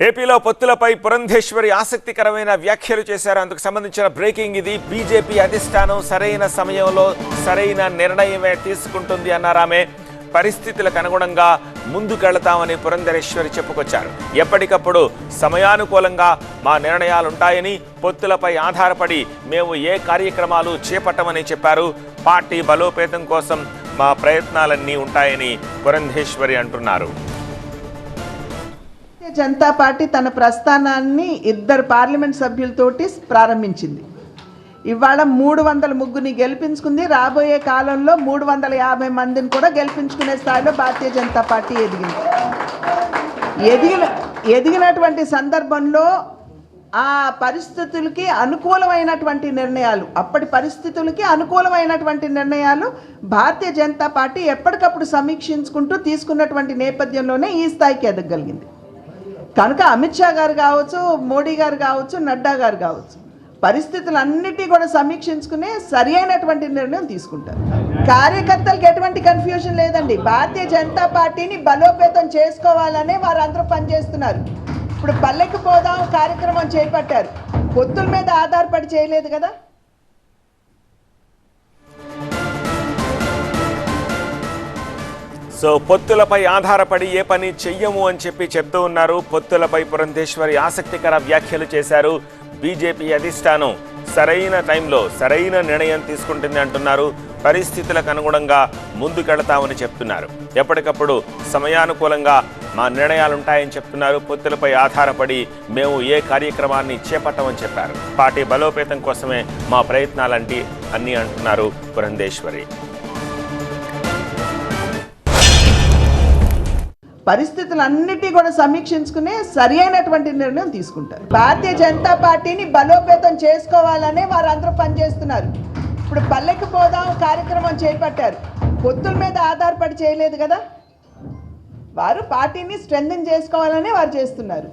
ఏపీలో పొత్తులపై పురంధేశ్వరి ఆసక్తికరమైన వ్యాఖ్యలు చేశారు. అందుకు సంబంధించిన బ్రేకింగ్ ఇది. బీజేపీ అధిష్టానం సరైన సమయంలో సరైన నిర్ణయమే తీసుకుంటుంది అన్నారామె పరిస్థితులకు అనుగుణంగా ముందుకెళతామని పురంధరేశ్వరి చెప్పుకొచ్చారు. ఎప్పటికప్పుడు సమయానుకూలంగా మా నిర్ణయాలుంటాయని పొత్తులపై ఆధారపడి మేము ఏ కార్యక్రమాలు చేపట్టమని చెప్పారు. పార్టీ బలోపేతం కోసం మా ప్రయత్నాలన్నీ ఉంటాయని పురంధేశ్వరి అంటున్నారు. జనతా పార్టీ తన ప్రస్థానాన్ని ఇద్దరు పార్లమెంట్ సభ్యులతోటి ప్రారంభించింది. ఇవాళ మూడు వందల ముగ్గురిని గెలిపించుకుంది. రాబోయే కాలంలో మూడు వందల యాభై మందిని కూడా గెలిపించుకునే స్థాయిలో భారతీయ జనతా పార్టీ ఎదిగింది. ఎదిగిన ఎదిగినటువంటి సందర్భంలో ఆ పరిస్థితులకి అనుకూలమైనటువంటి నిర్ణయాలు అప్పటి పరిస్థితులకి అనుకూలమైనటువంటి నిర్ణయాలు భారతీయ జనతా పార్టీ ఎప్పటికప్పుడు సమీక్షించుకుంటూ తీసుకున్నటువంటి నేపథ్యంలోనే ఈ స్థాయికి ఎదగలిగింది. కనుక అమిత్ షా గారు కావచ్చు మోడీ గారు కావచ్చు నడ్డా గారు కావచ్చు పరిస్థితులన్నిటి కూడా సమీక్షించుకుని సరి అయినటువంటి నిర్ణయం తీసుకుంటారు. కార్యకర్తలకు ఎటువంటి కన్ఫ్యూజన్ లేదండి. భారతీయ జనతా పార్టీని బలోపేతం చేసుకోవాలనే వారందరూ పనిచేస్తున్నారు. ఇప్పుడు పల్లెకి పోదాం కార్యక్రమం చేపట్టారు. పొత్తుల మీద ఆధారపడి చేయలేదు కదా? సో పొత్తులపై ఆధారపడి ఏ పని చెయ్యము అని చెప్పి చెప్తూ ఉన్నారు. పొత్తులపై పురంధేశ్వరి ఆసక్తికర వ్యాఖ్యలు చేశారు బీజేపీ అధిష్టానం. సరైన టైంలో సరైన నిర్ణయం తీసుకుంటుంది అంటున్నారు. పరిస్థితులకు అనుగుణంగా ముందుకెళతామని చెప్తున్నారు. ఎప్పటికప్పుడు సమయానుకూలంగా మా నిర్ణయాలుంటాయని చెప్తున్నారు. పొత్తులపై ఆధారపడి మేము ఏ కార్యక్రమాన్ని చేపట్టమని చెప్పారు. పార్టీ బలోపేతం కోసమే మా ప్రయత్నాలంటి అన్నీ అంటున్నారు పురంధేశ్వరి. పరిస్థితులన్నిటి కూడా సమీక్షించుకునే సరి అయినటువంటి నిర్ణయం తీసుకుంటారు. భారతీయ జనతా పార్టీని బలోపేతం చేసుకోవాలనే వారందరూ పనిచేస్తున్నారు. ఇప్పుడు పల్లెకి పోదాం కార్యక్రమం చేపట్టారు. పొత్తుల మీద ఆధారపడి చేయలేదు కదా? వారు పార్టీని స్ట్రెంగ్ చేసుకోవాలనే వారు చేస్తున్నారు.